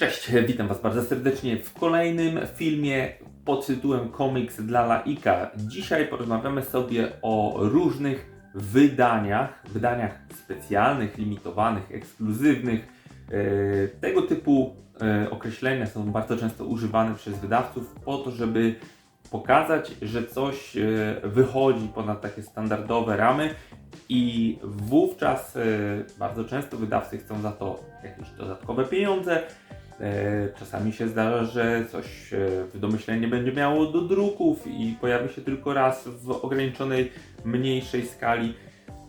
Cześć, witam Was bardzo serdecznie w kolejnym filmie pod tytułem Komiks dla laika. Dzisiaj porozmawiamy sobie o różnych wydaniach, wydaniach specjalnych, limitowanych, ekskluzywnych. E, Tego typu e, określenia są bardzo często używane przez wydawców po to, żeby pokazać, że coś e, wychodzi ponad takie standardowe ramy i wówczas bardzo często wydawcy chcą za to jakieś dodatkowe pieniądze. E, Czasami się zdarza, że coś e, w domyślnie będzie miało do druków i pojawi się tylko raz w ograniczonej, mniejszej skali.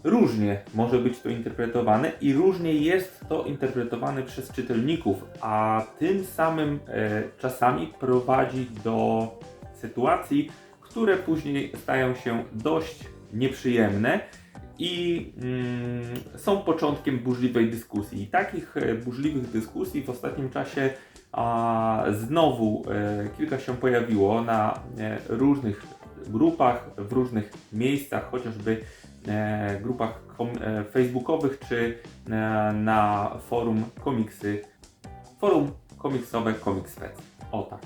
Różnie może być to interpretowane i różnie jest to interpretowane przez czytelników, a tym samym e, czasami prowadzi do sytuacji, które później stają się dość nieprzyjemne i mm, są początkiem burzliwej dyskusji. I takich e, burzliwych dyskusji w ostatnim czasie a, znowu e, kilka się pojawiło na e, różnych grupach, w różnych miejscach, chociażby e, grupach kom, e, facebookowych czy e, na forum komiksy, forum komiksowe Comicsfest. O tak.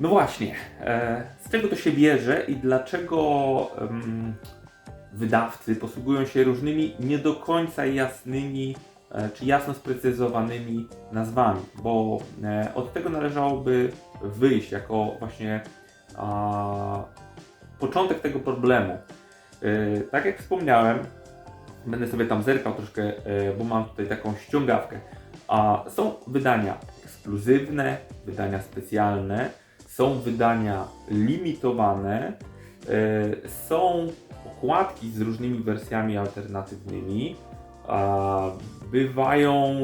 No właśnie, e, z czego to się bierze i dlaczego wydawcy posługują się różnymi nie do końca jasnymi e, czy jasno sprecyzowanymi nazwami, bo e, od tego należałoby wyjść jako właśnie a, początek tego problemu. E, tak jak wspomniałem, będę sobie tam zerkał troszkę, bo mam tutaj taką ściągawkę. A są wydania ekskluzywne, wydania specjalne, są wydania limitowane, są okładki z różnymi wersjami alternatywnymi, bywają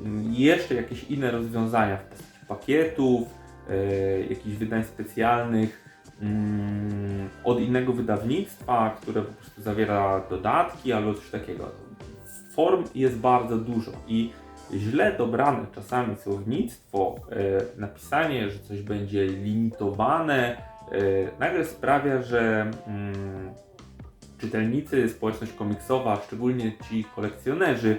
mm, jeszcze jakieś inne rozwiązania w postaci pakietów, e, jakichś wydań specjalnych mm, od innego wydawnictwa, które po prostu zawiera dodatki albo coś takiego. Form jest bardzo dużo i źle dobrane czasami słownictwo, e, napisanie, że coś będzie limitowane, nagle sprawia, że mm, czytelnicy, społeczność komiksowa, szczególnie ci kolekcjonerzy,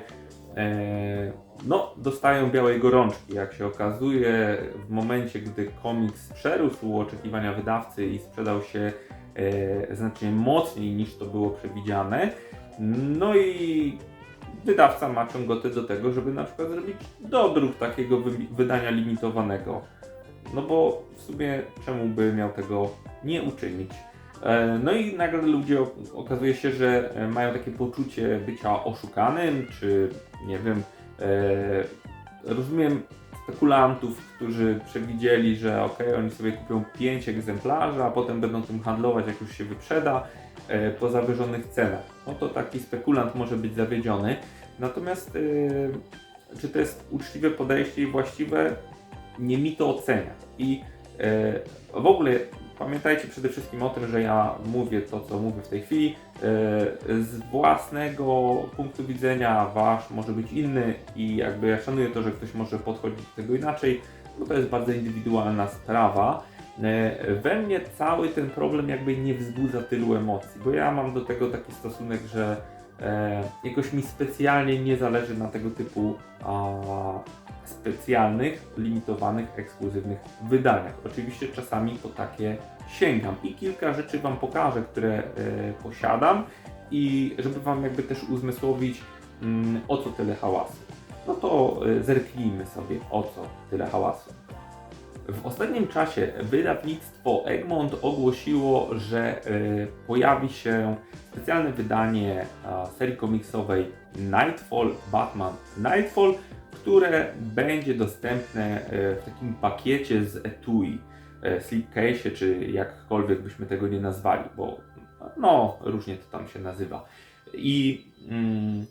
e, no, dostają białej gorączki. Jak się okazuje, w momencie, gdy komiks przerósł oczekiwania wydawcy i sprzedał się e, znacznie mocniej niż to było przewidziane, no i wydawca ma ciągotę do tego, żeby na przykład zrobić dodruk takiego wy- wydania limitowanego. No bo w sumie czemu by miał tego nie uczynić? E, No i nagle ludzie okazuje się, że e, mają takie poczucie bycia oszukanym, czy nie wiem, e, rozumiem spekulantów, którzy przewidzieli, że ok, oni sobie kupią 5 egzemplarzy, a potem będą tym handlować, jak już się wyprzeda po zawyżonych cenach. No to taki spekulant może być zawiedziony. Natomiast czy to jest uczciwe podejście i właściwe? Nie mi to oceniać. I e, w ogóle pamiętajcie przede wszystkim o tym, że ja mówię to, co mówię w tej chwili. E, z własnego punktu widzenia wasz może być inny i jakby ja szanuję to, że ktoś może podchodzić do tego inaczej, bo to jest bardzo indywidualna sprawa. E, We mnie cały ten problem jakby nie wzbudza tylu emocji, bo ja mam do tego taki stosunek, że e, jakoś mi specjalnie nie zależy na tego typu a, specjalnych, limitowanych, ekskluzywnych wydaniach. Oczywiście czasami po takie sięgam i kilka rzeczy Wam pokażę, które e, posiadam i żeby Wam jakby też uzmysłowić mm, o co tyle hałasu. No to e, zerknijmy sobie o co tyle hałasu. W ostatnim czasie wydawnictwo Egmont ogłosiło, że e, pojawi się specjalne wydanie serii komiksowej Nightfall Batman Nightfall, które będzie dostępne e, w takim pakiecie z etui, e, slipcase, czy jakkolwiek byśmy tego nie nazwali, bo no różnie to tam się nazywa. I mm,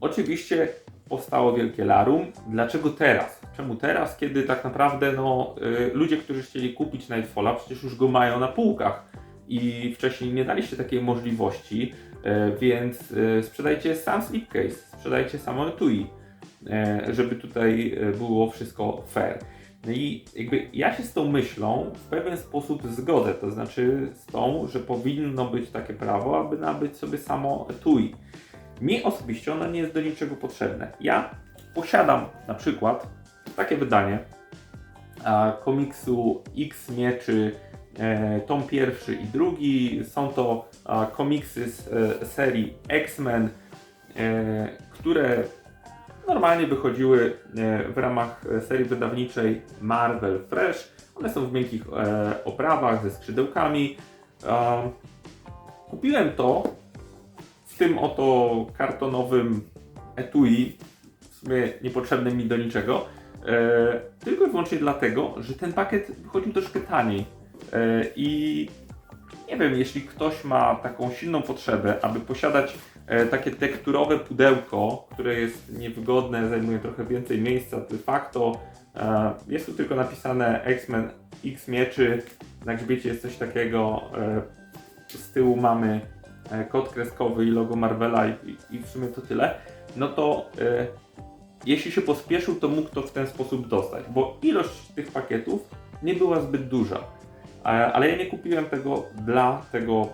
oczywiście powstało wielkie larum. Dlaczego teraz? Czemu teraz, kiedy tak naprawdę no, y, ludzie, którzy chcieli kupić Nightfalla, przecież już go mają na półkach i wcześniej nie daliście takiej możliwości, y, więc y, sprzedajcie sam slipcase, sprzedajcie samo etui, y, żeby tutaj y, było wszystko fair. No i jakby ja się z tą myślą w pewien sposób zgodzę, to znaczy z tą, że powinno być takie prawo, aby nabyć sobie samo etui. Mi osobiście ono nie jest do niczego potrzebne. Ja posiadam na przykład takie wydanie komiksu X Mieczy, e, tom pierwszy i drugi. Są to komiksy z e, serii X-Men, e, które normalnie wychodziły w ramach serii wydawniczej Marvel Fresh. One są w miękkich oprawach ze skrzydełkami. Kupiłem to w tym oto kartonowym etui, w sumie niepotrzebnym mi do niczego, tylko i wyłącznie dlatego, że ten pakiet wychodził troszkę taniej. E, I nie wiem, jeśli ktoś ma taką silną potrzebę, aby posiadać e, takie tekturowe pudełko, które jest niewygodne, zajmuje trochę więcej miejsca, de facto e, jest tu tylko napisane X-Men X Mieczy, na grzbiecie jest coś takiego, e, z tyłu mamy e, kod kreskowy i logo Marvela i, i, w sumie to tyle, no to e, jeśli się pospieszył, to mógł to w ten sposób dostać, bo ilość tych pakietów nie była zbyt duża. Ale ja nie kupiłem tego dla tego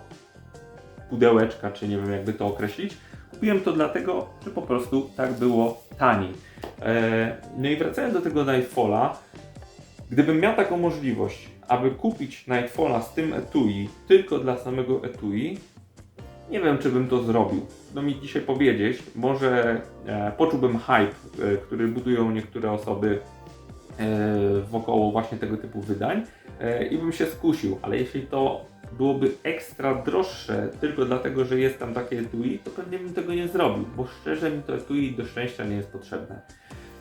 pudełeczka, czy nie wiem jakby to określić. Kupiłem to dlatego, że po prostu tak było taniej. E, No i wracając do tego Nightfalla, gdybym miał taką możliwość, aby kupić Nightfalla z tym etui tylko dla samego etui, nie wiem, czy bym to zrobił. No mi dzisiaj powiedzieć, może e, poczułbym hype, e, który budują niektóre osoby e, wokoło właśnie tego typu wydań e, i bym się skusił, ale jeśli to byłoby ekstra droższe tylko dlatego, że jest tam takie etui, to pewnie bym tego nie zrobił, bo szczerze mi to etui do szczęścia nie jest potrzebne.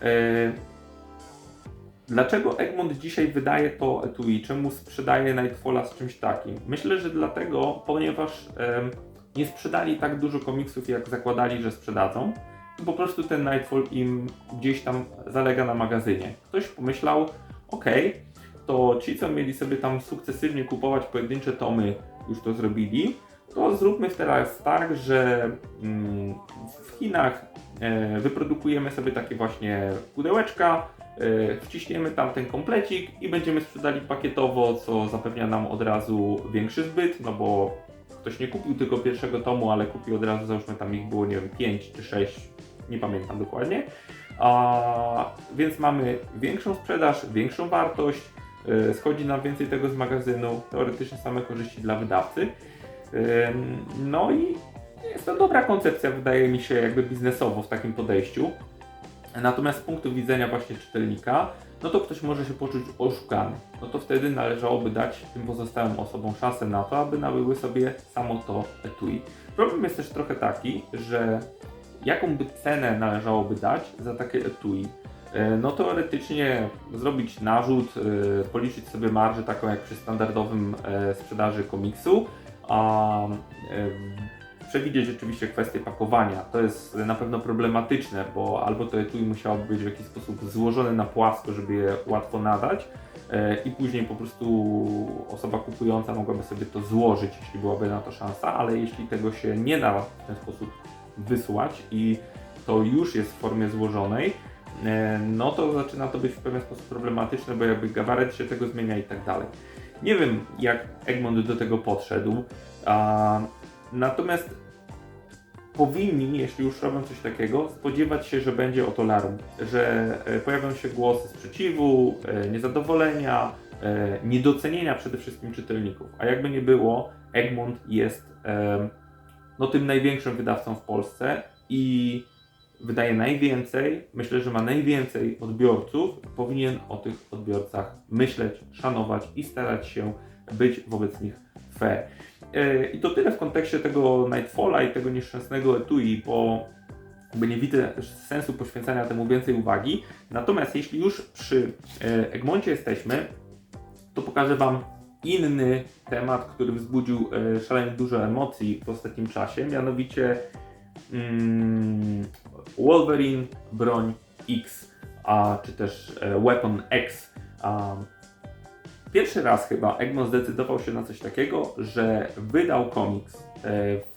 E, Dlaczego Egmont dzisiaj wydaje to etui? Czemu sprzedaje Nightfalla z czymś takim? Myślę, że dlatego, ponieważ nie sprzedali tak dużo komiksów, jak zakładali, że sprzedadzą. Po prostu ten Nightfall im gdzieś tam zalega na magazynie. Ktoś pomyślał, okej, to ci, co mieli sobie tam sukcesywnie kupować pojedyncze tomy, już to zrobili, to zróbmy teraz tak, że mm, w Chinach e, wyprodukujemy sobie takie właśnie pudełeczka, e, wciśniemy tam ten komplecik i będziemy sprzedali pakietowo, co zapewnia nam od razu większy zbyt, no bo ktoś nie kupił tylko pierwszego tomu, ale kupił od razu, załóżmy tam ich było, nie wiem, 5 czy 6, nie pamiętam dokładnie. A, więc mamy większą sprzedaż, większą wartość, e, schodzi nam więcej tego z magazynu, teoretycznie same korzyści dla wydawcy. Ym, No i jest to dobra koncepcja, wydaje mi się, jakby biznesowo w takim podejściu. Natomiast z punktu widzenia właśnie czytelnika, no to ktoś może się poczuć oszukany. No to wtedy należałoby dać tym pozostałym osobom szansę na to, aby nabyły sobie samo to etui. Problem jest też trochę taki, że jaką by cenę należałoby dać za takie etui? E, No teoretycznie zrobić narzut, e, policzyć sobie marżę taką jak przy standardowym e, sprzedaży komiksu, a przewidzieć oczywiście kwestię pakowania. To jest na pewno problematyczne, bo albo to etui musiałoby być w jakiś sposób złożone na płasko, żeby je łatwo nadać e, i później po prostu osoba kupująca mogłaby sobie to złożyć, jeśli byłaby na to szansa, ale jeśli tego się nie da w ten sposób wysłać i to już jest w formie złożonej, e, no to zaczyna to być w pewien sposób problematyczne, bo jakby gabaret się tego zmienia i tak dalej. Nie wiem, jak Egmont do tego podszedł, a, natomiast powinni, jeśli już robią coś takiego, spodziewać się, że będzie oto larum, że e, pojawią się głosy sprzeciwu, e, niezadowolenia, e, niedocenienia przede wszystkim czytelników. A jakby nie było, Egmont jest no, tym największym wydawcą w Polsce i wydaje najwięcej, myślę, że ma najwięcej odbiorców, powinien o tych odbiorcach myśleć, szanować i starać się być wobec nich fair. E, I to tyle w kontekście tego Nightfalla i tego nieszczęsnego etui, bo jakby nie widzę sensu poświęcania temu więcej uwagi. Natomiast jeśli już przy e, Egmoncie jesteśmy, to pokażę Wam inny temat, który wzbudził e, szalenie dużo emocji w ostatnim czasie, mianowicie mm, Wolverine broń X, a, czy też Weapon X. A, pierwszy raz chyba Egmont zdecydował się na coś takiego, że wydał komiks e, w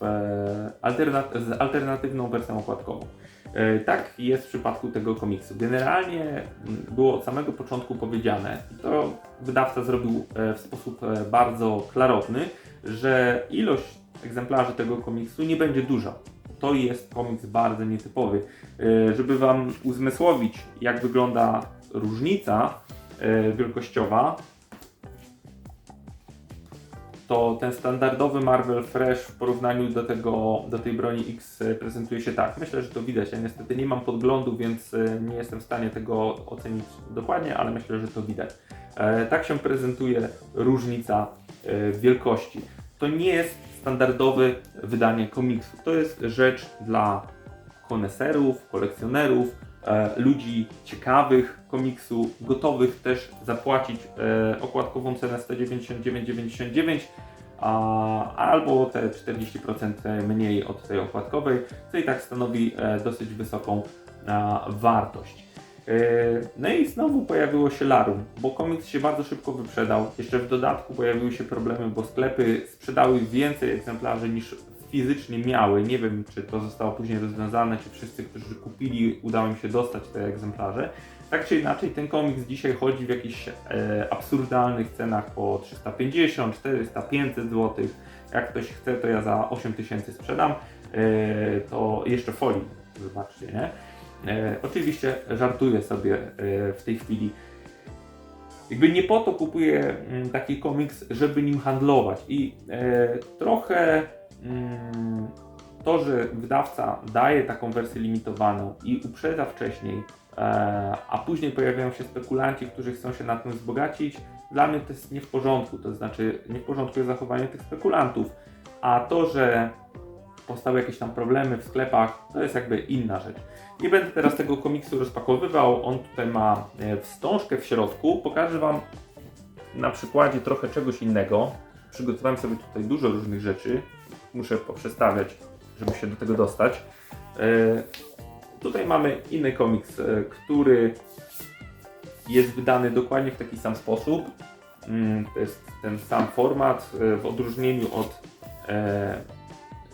alternat- z alternatywną wersją okładkową. E, Tak jest w przypadku tego komiksu. Generalnie było od samego początku powiedziane, i to wydawca zrobił e, w sposób bardzo klarowny, że ilość egzemplarzy tego komiksu nie będzie duża. to jest komiks bardzo nietypowy. Żeby Wam uzmysłowić, jak wygląda różnica wielkościowa, to ten standardowy Marvel Fresh w porównaniu do, tego, do tej broni X e, prezentuje się tak. Myślę, że to widać. Ja niestety nie mam podglądu, więc e, nie jestem w stanie tego ocenić dokładnie, ale myślę, że to widać. E, Tak się prezentuje różnica wielkości. To nie jest standardowe wydanie komiksu. To jest rzecz dla koneserów, kolekcjonerów, ludzi ciekawych komiksu, gotowych też zapłacić e, okładkową cenę 199,99 a, albo te 40% mniej od tej okładkowej, co i tak stanowi e, dosyć wysoką e, wartość. E, No i znowu pojawiło się Larum, bo komiks się bardzo szybko wyprzedał. Jeszcze w dodatku pojawiły się problemy, bo sklepy sprzedały więcej egzemplarzy niż fizycznie miały. Nie wiem, czy to zostało później rozwiązane, czy wszyscy, którzy kupili, udało im się dostać te egzemplarze. Tak czy inaczej, ten komiks dzisiaj chodzi w jakichś e, absurdalnych cenach po 350, 400, 500 zł. Jak ktoś chce, to ja za 8000 sprzedam. E, to jeszcze folii, wybaczcie, nie? E, oczywiście żartuję sobie e, w tej chwili. Jakby nie po to kupuję mm, taki komiks, żeby nim handlować. I e, trochę to, że wydawca daje taką wersję limitowaną i uprzedza wcześniej, e, a później pojawiają się spekulanci, którzy chcą się na tym wzbogacić, dla mnie to jest nie w porządku. To znaczy, nie w porządku jest zachowanie tych spekulantów. A to, że powstały jakieś tam problemy w sklepach, to jest jakby inna rzecz. Nie będę teraz tego komiksu rozpakowywał. On tutaj ma e, wstążkę w środku. Pokażę Wam na przykładzie trochę czegoś innego. Przygotowałem sobie tutaj dużo różnych rzeczy. Muszę poprzestawiać, żeby się do tego dostać. E, Tutaj mamy inny komiks, e, który jest wydany dokładnie w taki sam sposób. Mm, To jest ten sam format, e, w odróżnieniu od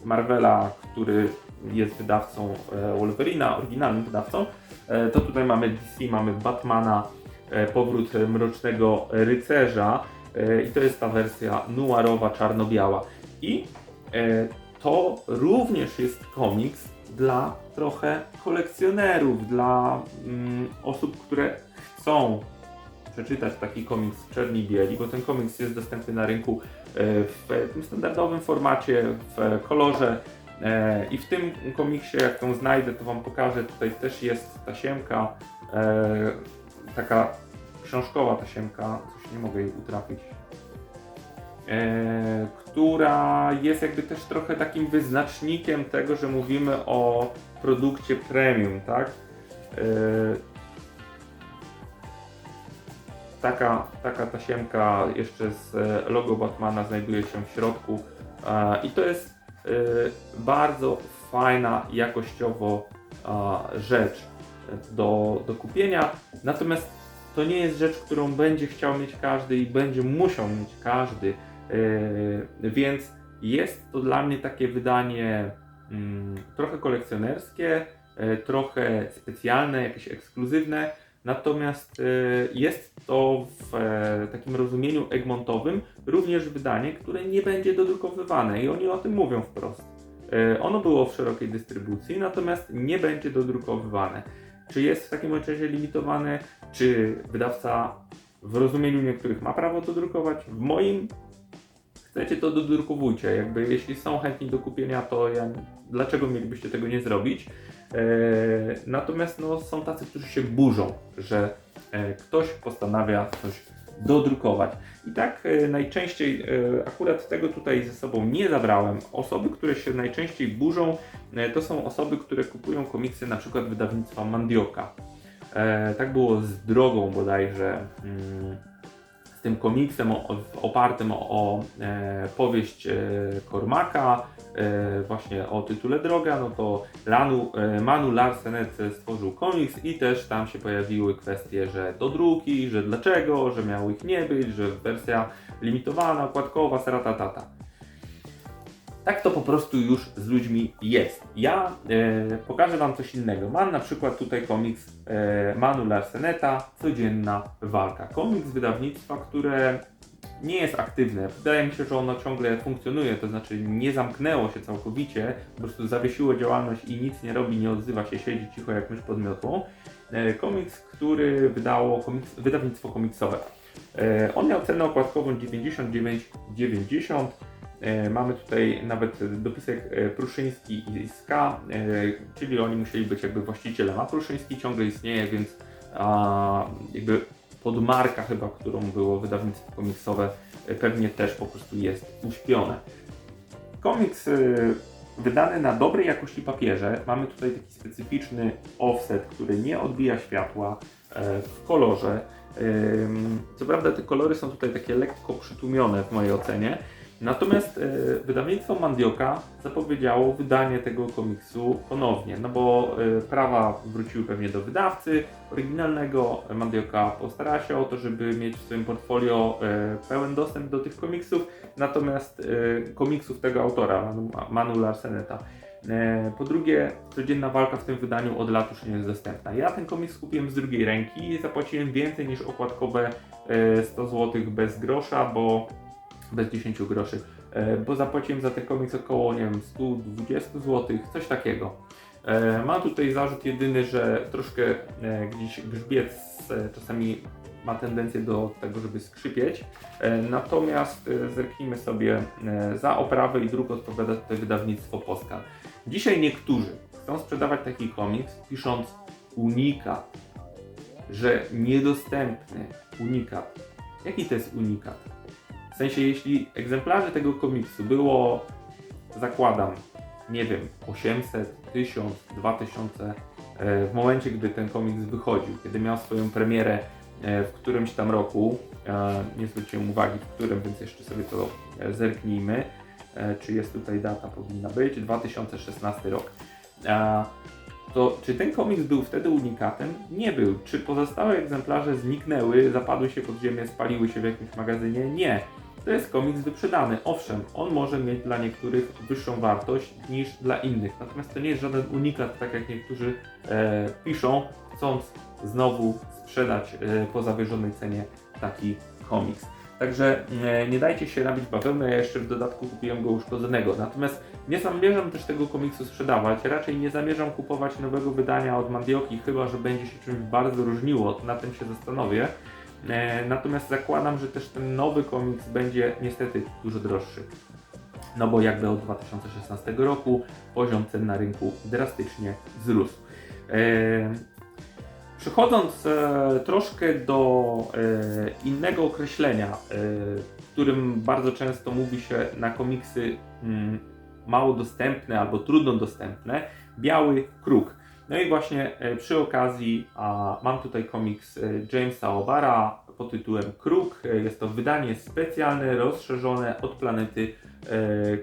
Marvela, który jest wydawcą Wolverina, oryginalnym wydawcą, to tutaj mamy DC, mamy Batmana, powrót Mrocznego Rycerza i to jest ta wersja noirowa, czarno-biała. I to również jest komiks dla trochę kolekcjonerów, dla mm, osób, które chcą przeczytać taki komiks w czerni bieli, bo ten komiks jest dostępny na rynku e, w tym standardowym formacie, w kolorze. E, I w tym komiksie, jak ją znajdę, to Wam pokażę. Tutaj też jest tasiemka, e, taka książkowa tasiemka, coś nie mogę jej utrafić, e, która jest jakby też trochę takim wyznacznikiem tego, że mówimy o produkcie premium, tak? E, taka, taka tasiemka jeszcze z e, logo Batmana znajduje się w środku e, i to jest e, bardzo fajna jakościowo e, rzecz do, do kupienia. Natomiast to nie jest rzecz, którą będzie chciał mieć każdy i będzie musiał mieć każdy. E, więc jest to dla mnie takie wydanie mm, trochę kolekcjonerskie, e, trochę specjalne, jakieś ekskluzywne. Natomiast e, jest to w e, takim rozumieniu egmontowym również wydanie, które nie będzie dodrukowywane i oni o tym mówią wprost. Ono było w szerokiej dystrybucji, natomiast nie będzie dodrukowywane. Czy jest w takim razie limitowane, czy wydawca w rozumieniu niektórych ma prawo dodrukować? W moim chcecie to dodrukowujcie. Jakby jeśli są chętni do kupienia, to ja, dlaczego mielibyście tego nie zrobić? E, natomiast no, są tacy, którzy się burzą, że e, ktoś postanawia coś dodrukować. I tak e, najczęściej, e, akurat tego tutaj ze sobą nie zabrałem. Osoby, które się najczęściej burzą, e, to są osoby, które kupują komiksy na przykład wydawnictwa Mandioka. E, tak było z drogą bodajże. Mm, z tym komiksem opartym o, e, powieść e, Kormaka, e, właśnie o tytule Droga, no to Lanu, e, Manu Larsenet stworzył komiks i też tam się pojawiły kwestie, że do druki, że dlaczego, że miało ich nie być, że wersja limitowana, okładkowa, saratatata. Tak to po prostu już z ludźmi jest. Ja e, pokażę Wam coś innego. Mam na przykład tutaj komiks e, Manu Larseneta, Codzienna walka. Komiks wydawnictwa, które nie jest aktywne. Wydaje mi się, że ono ciągle funkcjonuje, to znaczy nie zamknęło się całkowicie, po prostu zawiesiło działalność i nic nie robi, nie odzywa się, siedzi cicho jak mysz pod miotłą. E, Komiks, który wydało komiks, wydawnictwo komiksowe. E, On miał cenę okładkową 99,90. E, Mamy tutaj nawet dopisek e, Pruszyński i Ska, e, czyli oni musieli być jakby właścicielem, a Pruszyński ciągle istnieje, więc jakby podmarka chyba, którą było wydawnictwo komiksowe, pewnie też po prostu jest uśpione. Komiks wydany na dobrej jakości papierze. Mamy tutaj taki specyficzny offset, który nie odbija światła w kolorze. Co prawda te kolory są tutaj takie lekko przytłumione w mojej ocenie. Natomiast e, wydawnictwo Mandioka zapowiedziało wydanie tego komiksu ponownie, no bo e, prawa wróciły pewnie do wydawcy oryginalnego. Mandioka postarała się o to, żeby mieć w swoim portfolio e, pełen dostęp do tych komiksów, natomiast e, komiksów tego autora, Manu, Manu Larseneta. Po drugie, codzienna walka w tym wydaniu od lat już nie jest dostępna. Ja ten komiks kupiłem z drugiej ręki i zapłaciłem więcej niż okładkowe e, 100 zł bez grosza, bo bez 10 groszy, e, bo zapłaciłem za ten komiks około, nie wiem, 120 zł, coś takiego. E, Mam tutaj zarzut jedyny, że troszkę e, gdzieś grzbiet czasami ma tendencję do tego, żeby skrzypieć. Natomiast zerknijmy sobie za oprawę i druk odpowiada tutaj wydawnictwo Poskan. Dzisiaj niektórzy chcą sprzedawać taki komiks pisząc unikat, że niedostępny unikat. Jaki to jest unikat? Sensie, jeśli egzemplarzy tego komiksu było, zakładam, nie wiem, 800, 1000, 2000, e, w momencie, gdy ten komiks wychodził, kiedy miał swoją premierę e, w którymś tam roku, e, nie zwróciłem uwagi w którym, więc jeszcze sobie to e, zerknijmy, czy jest tutaj data, powinna być, 2016 rok. To czy ten komiks był wtedy unikatem? Nie był. Czy pozostałe egzemplarze zniknęły, zapadły się pod ziemię, spaliły się w jakimś magazynie? Nie. To jest komiks wyprzedany. Owszem, on może mieć dla niektórych wyższą wartość niż dla innych. Natomiast to nie jest żaden unikat, tak jak niektórzy e, piszą, chcąc znowu sprzedać e, po zawyżonej cenie taki komiks. Także e, nie dajcie się nabić bawełnę, ja jeszcze w dodatku kupiłem go uszkodzonego. Natomiast nie zamierzam też tego komiksu sprzedawać, raczej nie zamierzam kupować nowego wydania od Mandioki, chyba że będzie się czymś bardzo różniło, na tym się zastanowię. E, Natomiast zakładam, że też ten nowy komiks będzie niestety dużo droższy. No bo jakby od 2016 roku poziom cen na rynku drastycznie wzrósł. E, Przechodząc e, troszkę do innego określenia, którym bardzo często mówi się na komiksy mm, mało dostępne albo trudno dostępne, biały kruk. No i właśnie e, przy okazji a, mam tutaj komiks e, Jamesa Obara pod tytułem Kruk. E, Jest to wydanie specjalne, rozszerzone od planety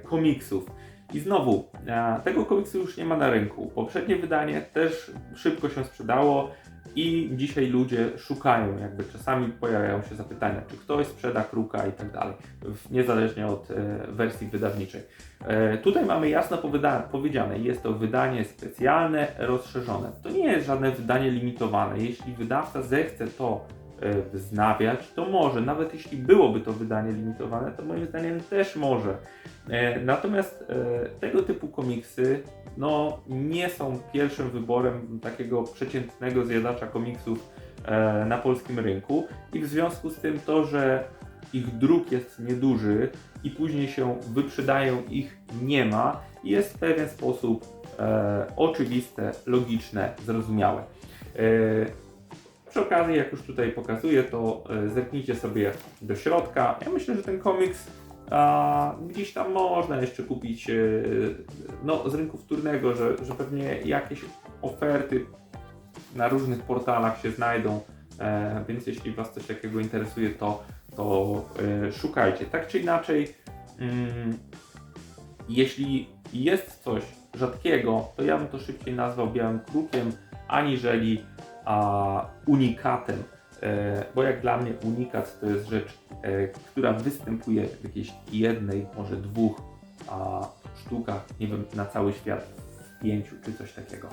komiksów. I znowu, tego komiksu już nie ma na rynku. Poprzednie wydanie też szybko się sprzedało i dzisiaj ludzie szukają, jakby czasami pojawiają się zapytania, czy ktoś sprzeda kruka i tak dalej, niezależnie od e, wersji wydawniczej. E, tutaj mamy jasno powiedziane, jest to wydanie specjalne, rozszerzone. To nie jest żadne wydanie limitowane. Jeśli wydawca zechce to e, wznawiać, to może. Nawet jeśli byłoby to wydanie limitowane, to moim zdaniem też może. E, Natomiast e, tego typu komiksy no, nie są pierwszym wyborem takiego przeciętnego zjadacza komiksów e, na polskim rynku i w związku z tym to, że ich druk jest nieduży i później się wyprzedają, ich nie ma, jest w pewien sposób e, oczywiste, logiczne, zrozumiałe. E, przy okazji, jak już tutaj pokazuję, to e, zerknijcie sobie do środka. Ja myślę, że ten komiks a, gdzieś tam można jeszcze kupić e, no, z rynku wtórnego, że, że pewnie jakieś oferty na różnych portalach się znajdą, e, więc jeśli Was coś takiego interesuje, to, to e, szukajcie. Tak czy inaczej, mm, jeśli jest coś rzadkiego, to ja bym to szybciej nazwał białym krukiem, aniżeli unikatem. E, bo jak dla mnie unikat to jest rzecz, e, która występuje w jakiejś jednej, może dwóch a, sztukach, nie wiem, na cały świat, w pięciu czy coś takiego.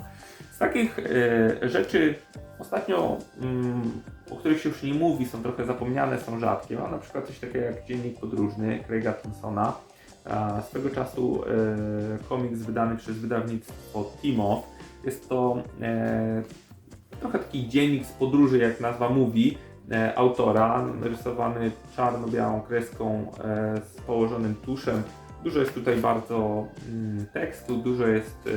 Z takich e, rzeczy ostatnio mm, o których się już nie mówi, są trochę zapomniane, są rzadkie. Mam na przykład coś takiego jak Dziennik Podróżny Craiga Thompsona. Swego czasu komiks wydany przez wydawnictwo Timoth. Jest to trochę taki dziennik z podróży, jak nazwa mówi, e, autora, rysowany czarno-białą kreską e, z położonym tuszem. Dużo jest tutaj bardzo mm, tekstu, dużo jest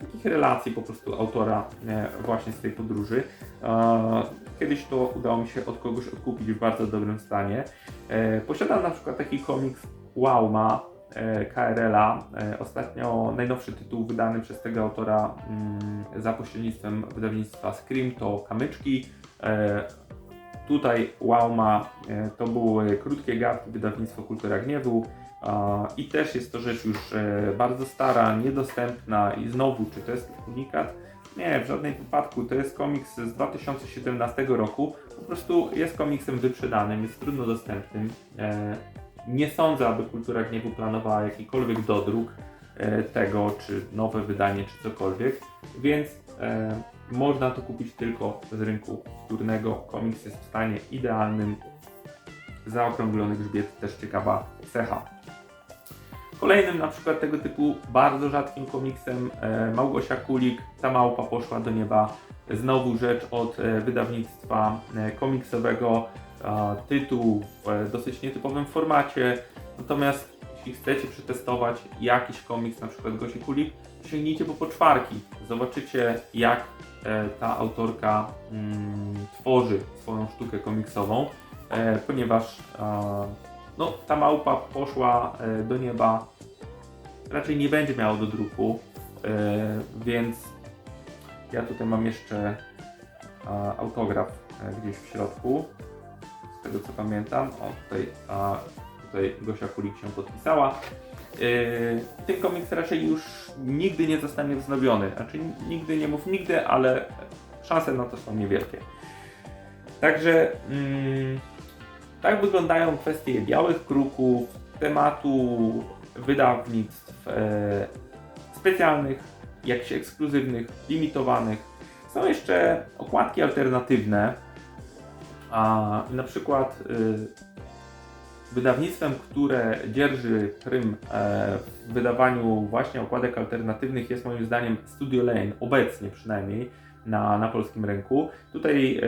e, takich relacji po prostu autora e, właśnie z tej podróży. E, Kiedyś to udało mi się od kogoś odkupić w bardzo dobrym stanie. E, Posiadam na przykład taki komiks Wauma KRL-a. E, Ostatnio najnowszy tytuł wydany przez tego autora mm, za pośrednictwem wydawnictwa Scream to Kamyczki. E, Tutaj Wauma e, to były krótkie gadki wydawnictwo Kultura Gniewu. I też jest to rzecz już e, bardzo stara, niedostępna i znowu, czy to jest unikat? Nie, w żadnym wypadku. To jest komiks z 2017 roku. Po prostu jest komiksem wyprzedanym, jest trudno dostępnym. Nie sądzę, aby Kultura Gniewu planowała jakikolwiek dodruk e, tego, czy nowe wydanie, czy cokolwiek, więc e, można to kupić tylko z rynku wtórnego. Komiks jest w stanie idealnym, zaokrąglony grzbiet, też ciekawa cecha. Kolejnym na przykład tego typu bardzo rzadkim komiksem e, Małgosia Kulik, Ta małpa poszła do nieba. Znowu rzecz od e, wydawnictwa e, komiksowego, tytuł w e, dosyć nietypowym formacie. Natomiast jeśli chcecie przetestować jakiś komiks, na przykład Gosi Kulik, sięgnijcie po poczwarki. Zobaczycie jak e, ta autorka mm, tworzy swoją sztukę komiksową, e, ponieważ no, ta małpa poszła do nieba. Raczej nie będzie miało do druku, więc ja tutaj mam jeszcze autograf gdzieś w środku, tego co pamiętam. O, tutaj, a, tutaj Gosia Kulik się podpisała. E, Ten komiks raczej już nigdy nie zostanie wznowiony. Znaczy nigdy, nie mów nigdy, ale szanse na to są niewielkie. Także mm, tak wyglądają kwestie białych kruków, tematu wydawnictw e, specjalnych, jakichś ekskluzywnych, limitowanych. Są jeszcze okładki alternatywne. A na przykład y, wydawnictwem, które dzierży prym e, w wydawaniu właśnie okładek alternatywnych jest moim zdaniem Studio Lane, obecnie przynajmniej na, na polskim rynku. Tutaj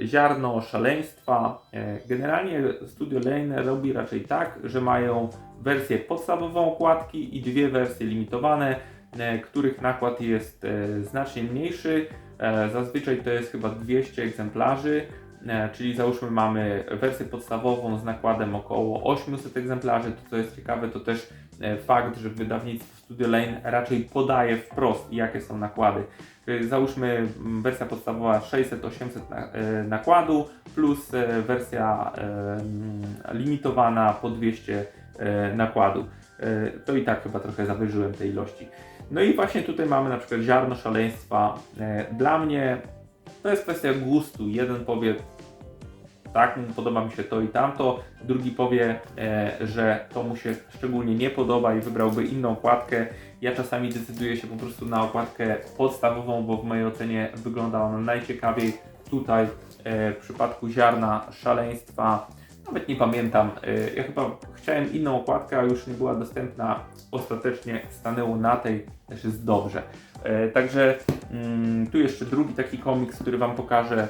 e, ziarno szaleństwa. E, generalnie Studio Lane robi raczej tak, że mają wersję podstawową okładki i dwie wersje limitowane, których nakład jest znacznie mniejszy. Zazwyczaj to jest chyba 200 egzemplarzy. E, Czyli załóżmy mamy wersję podstawową z nakładem około 800 egzemplarzy. To co jest ciekawe to też e, fakt, że wydawnictwo Studio Lane raczej podaje wprost jakie są nakłady. Czyli Załóżmy wersja podstawowa 600-800 na, e, nakładu plus e, wersja e, limitowana po 200 e, nakładu. E, To i tak chyba trochę zawyżyłem tej ilości. No i właśnie tutaj mamy na przykład ziarno szaleństwa. E, Dla mnie to jest kwestia gustu. Jeden powie, tak, podoba mi się to i tamto, drugi powie, e, że to mu się szczególnie nie podoba i wybrałby inną okładkę. Ja czasami decyduję się po prostu na okładkę podstawową, bo w mojej ocenie wygląda ona najciekawiej. Tutaj e, w przypadku ziarna szaleństwa, nawet nie pamiętam, e, ja chyba chciałem inną okładkę, a już nie była dostępna. Ostatecznie stanęło na tej, też jest dobrze. Także mm, tu jeszcze drugi taki komiks, który Wam pokażę.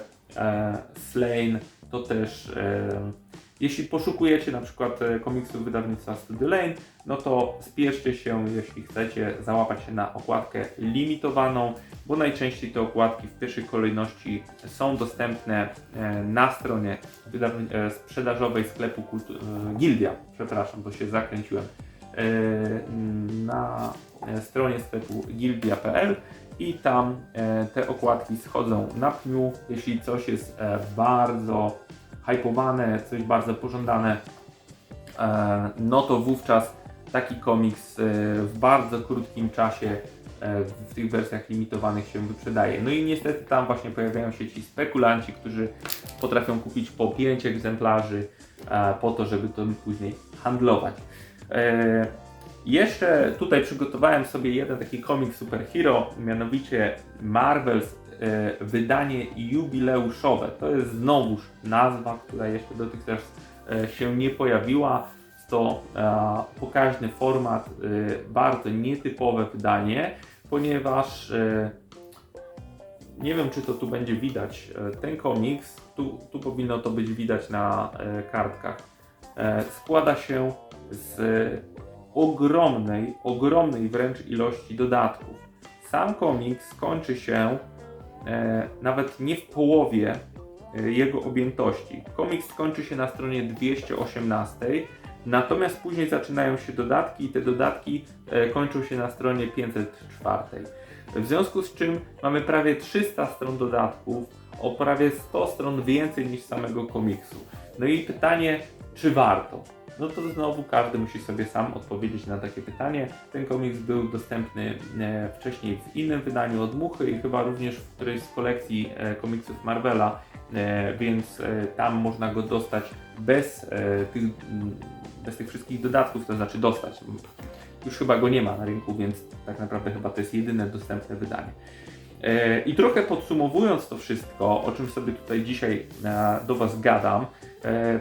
Slane to też. Jeśli poszukujecie na przykład e, komiksów wydawnictwa Studio Lane, no to spieszcie się, jeśli chcecie załapać się na okładkę limitowaną, bo najczęściej te okładki w pierwszej kolejności są dostępne e, na stronie e, sprzedażowej sklepu kultu- Gildia, przepraszam, bo się zakręciłem, na stronie sklepu gildia.pl i tam e, te okładki schodzą na pniu. Jeśli coś jest e, bardzo hypowane, coś bardzo pożądane, e, no to wówczas taki komiks w bardzo krótkim czasie w tych wersjach limitowanych się wyprzedaje. No i niestety tam właśnie pojawiają się ci spekulanci, którzy potrafią kupić po 5 egzemplarzy po to, żeby to później handlować. Jeszcze tutaj przygotowałem sobie jeden taki komik superhero, mianowicie Marvel's e, wydanie jubileuszowe. To jest znowuż nazwa, która jeszcze dotychczas e, się nie pojawiła. To e, pokaźny format, bardzo nietypowe wydanie, ponieważ nie wiem, czy to tu będzie widać. Ten komiks, tu, tu powinno to być widać na kartkach, składa się z ogromnej, ogromnej wręcz ilości dodatków. Sam komiks kończy się e, nawet nie w połowie e, jego objętości. Komiks kończy się na stronie 218, natomiast później zaczynają się dodatki i te dodatki e, kończą się na stronie 504. W związku z czym mamy prawie 300 stron dodatków, o prawie 100 stron więcej niż samego komiksu. No i pytanie, czy warto? No to znowu każdy musi sobie sam odpowiedzieć na takie pytanie. Ten komiks był dostępny e, wcześniej w innym wydaniu od Muchy i chyba również w którejś z kolekcji e, komiksów Marvela, e, więc tam można go dostać bez, tych, bez tych wszystkich dodatków, to znaczy dostać. Już chyba go nie ma na rynku, więc tak naprawdę chyba to jest jedyne dostępne wydanie. I trochę podsumowując to wszystko, o czym sobie tutaj dzisiaj do Was gadam,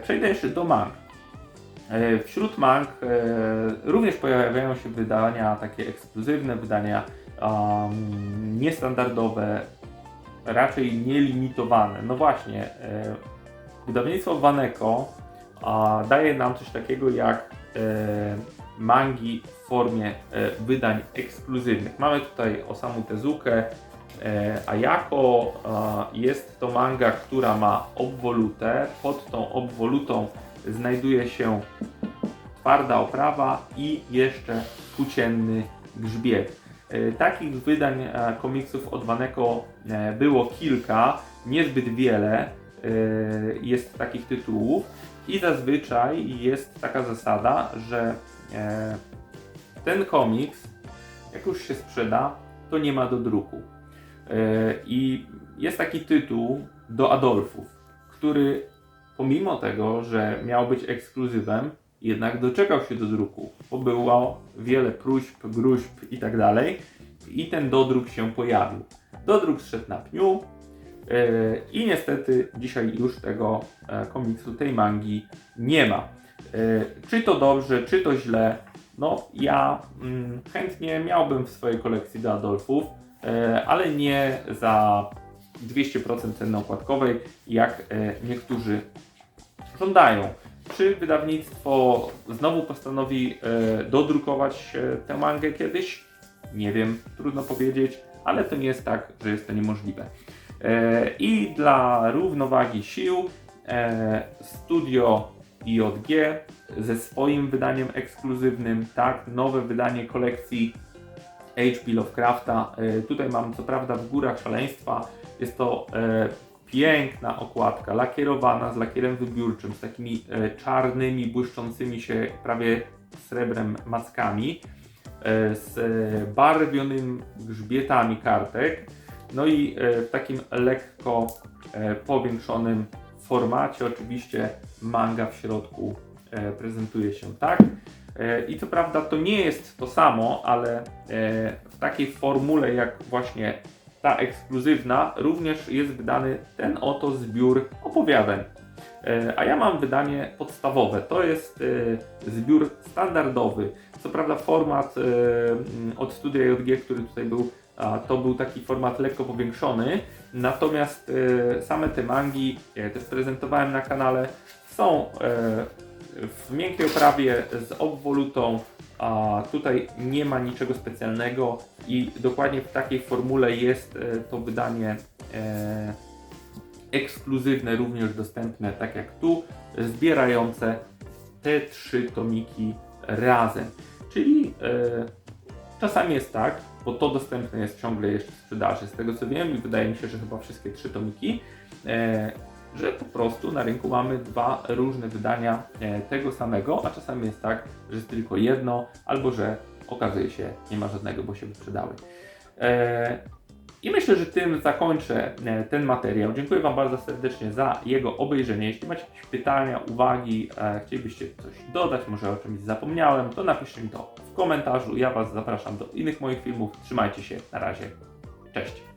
przejdę jeszcze do mang. E, Wśród mang e, również pojawiają się wydania takie ekskluzywne, wydania um, niestandardowe, raczej nielimitowane. No właśnie, e, wydawnictwo Waneko a, daje nam coś takiego jak mangi w formie wydań ekskluzywnych. Mamy tutaj Osamu Tezukę, a jako jest to manga, która ma obwolutę, pod tą obwolutą znajduje się twarda oprawa i jeszcze płócienny grzbiet. E, Takich wydań e, komiksów od Waneko e, było kilka, niezbyt wiele jest takich tytułów i zazwyczaj jest taka zasada, że ten komiks, jak już się sprzeda, to nie ma do druku. I jest taki tytuł do Adolfów, który pomimo tego, że miał być ekskluzywem, jednak doczekał się do druku, bo było wiele próśb, gruźb i tak dalej i ten dodruk się pojawił. Dodruk zszedł na pniu yy, i niestety dzisiaj już tego e, komiksu, tej mangi nie ma. Yy, Czy to dobrze, czy to źle? No ja mm, chętnie miałbym w swojej kolekcji do Adolfów, e, ale nie za 200% ceny okładkowej, jak e, niektórzy żądają. Czy wydawnictwo znowu postanowi e, dodrukować e, tę mangę kiedyś? Nie wiem, trudno powiedzieć, ale to nie jest tak, że jest to niemożliwe. I dla równowagi sił studio IJG ze swoim wydaniem ekskluzywnym, tak, nowe wydanie kolekcji H.P. Lovecrafta. Tutaj mam co prawda w górach szaleństwa. Jest to e, piękna okładka, lakierowana z lakierem wybiórczym, z takimi e, czarnymi, błyszczącymi się prawie srebrem mackami, e, z e, barwionymi grzbietami kartek. No i e, w takim lekko e, powiększonym formacie, oczywiście manga w środku e, prezentuje się tak. E, I co prawda to nie jest to samo, ale e, w takiej formule jak właśnie ta ekskluzywna również jest wydany ten oto zbiór opowiadań. E, A ja mam wydanie podstawowe. To jest e, zbiór standardowy. Co prawda format e, od Studia JG, który tutaj był, to był taki format lekko powiększony. Natomiast same te mangi, ja też prezentowałem na kanale, są w miękkiej oprawie z obwolutą, a tutaj nie ma niczego specjalnego i dokładnie w takiej formule jest e, to wydanie e, ekskluzywne, również dostępne, tak jak tu, zbierające te trzy tomiki razem. Czyli e, czasami jest tak, bo to dostępne jest ciągle jeszcze w sprzedaży, z tego co wiem i wydaje mi się, że chyba wszystkie trzy tomiki, że po prostu na rynku mamy dwa różne wydania e, tego samego, a czasami jest tak, że jest tylko jedno, albo że okazuje się, nie ma żadnego, bo się wyprzedały. E, I myślę, że tym zakończę e, ten materiał. Dziękuję Wam bardzo serdecznie za jego obejrzenie. Jeśli macie jakieś pytania, uwagi, chcielibyście coś dodać, może o czymś zapomniałem, to napiszcie mi to w komentarzu. Ja Was zapraszam do innych moich filmów. Trzymajcie się, na razie. Cześć.